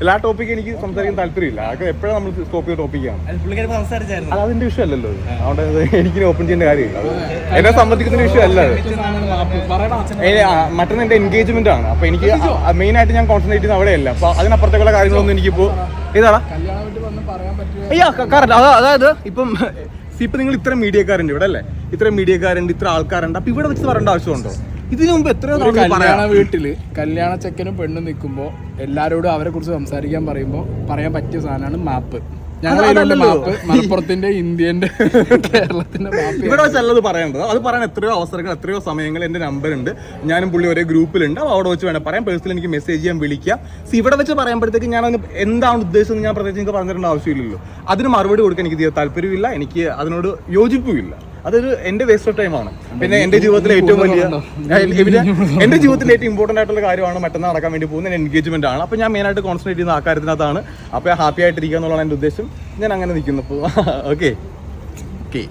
എല്ലാ ടോപ്പിക്കും എനിക്ക് സംസാരിക്കാൻ താല്പര്യമില്ല. അതൊക്കെ എപ്പോഴും നമ്മൾ സ്കോപ്പ് ചെയ്ത ടോപ്പിക്കാണ് അത് അതിന്റെ വിഷയമല്ലല്ലോ. അല്ലല്ലോ അതുകൊണ്ട് എനിക്ക് ഓപ്പൺ ചെയ്യേണ്ട കാര്യമില്ല. എന്നെ സംബന്ധിക്കുന്ന വിഷയമല്ല മറ്റൊന്ന് എന്റെ എൻഗേജ്മെന്റ് ആണ്. അപ്പൊ എനിക്ക് മെയിൻ ആയിട്ട് ഞാൻ കോൺസെൻട്രേറ്റ് ചെയ്യുന്ന അവിടെയല്ല. അപ്പൊ അതിനപ്പുറത്തേക്കുള്ള കാര്യങ്ങളൊന്നും എനിക്കിപ്പോ ഇതാണ് അയ്യാ കറക്റ്റ് അതായത് ഇപ്പം ഇപ്പൊ നിങ്ങൾ ഇത്ര മീഡിയക്കാരുണ്ട് ഇവിടെ അല്ലേ? ഇത്ര മീഡിയക്കാരുണ്ട് ഇത്ര ആൾക്കാരുണ്ട്. അപ്പൊ ഇവിടെ വെച്ച് പറയേണ്ട ആവശ്യമുണ്ടോ? ഇതിനു മുമ്പ് എത്രയോ ഒരു കല്യാണ വീട്ടിൽ കല്യാണ ചെക്കനും പെണ്ണും നിൽക്കുമ്പോ എല്ലാരോടും അവരെ കുറിച്ച് സംസാരിക്കാൻ പറയുമ്പോ പറയാൻ പറ്റിയ സാധനമാണ് മാപ്പ്. മാപ്പ് മലപ്പുറത്തിന്റെ ഇന്ത്യന്റെ കേരളത്തിന്റെ മാപ്പ് ഇവിടെ വെച്ചല്ലത് പറയേണ്ടത്. അത് പറയാൻ എത്രയോ അവസരങ്ങൾ എത്രയോ സമയങ്ങൾ എന്റെ നമ്പർ ഉണ്ട്. ഞാനും പുള്ളി ഒരേ ഗ്രൂപ്പിലുണ്ട്. അവിടെ വെച്ച് വേണം പറയാൻ. പേഴ്സണൽ എനിക്ക് മെസ്സേജ് ചെയ്യാൻ വിളിക്കാം. സി ഇവിടെ വെച്ച് പറയുമ്പോഴത്തേക്ക് ഞാൻ അതിന് എന്താണ് ഉദ്ദേശം ഞാൻ പ്രത്യേകിച്ച് നിങ്ങൾക്ക് പറഞ്ഞു ആവശ്യമില്ലല്ലോ. അതിന് മറുപടി കൊടുക്കാൻ എനിക്ക് തീരെ താല്പര്യമില്ല. എനിക്ക് അതിനോട് യോജിപ്പുമില്ല. അതൊരു എന്റെ വേസ്റ്റ് ഓഫ് ടൈം ആണ്. പിന്നെ എന്റെ ജീവിതത്തിലെ ഏറ്റവും വലിയ എന്റെ ജീവിതത്തിലെ ഏറ്റവും ഇമ്പോർട്ടന്റ് ആയിട്ടുള്ള കാര്യമാണ് മറ്റന്നാൾ നടക്കാൻ വേണ്ടി പോകുന്ന എൻഗേജ്മെന്റ് ആണ്. അപ്പൊ ഞാൻ മെയിൻ ആയിട്ട് കോൺസെൻട്രേറ്റ് ചെയ്യുന്ന ആ കാര്യത്തിനകത്താണ്. അപ്പൊ ഹാപ്പി ആയിട്ടിരിക്കുക എന്നുള്ളതാണ് എന്റെ ഉദ്ദേശം. ഞാൻ അങ്ങനെ നിൽക്കുന്നു. അപ്പോൾ ഓക്കെ ഓക്കെ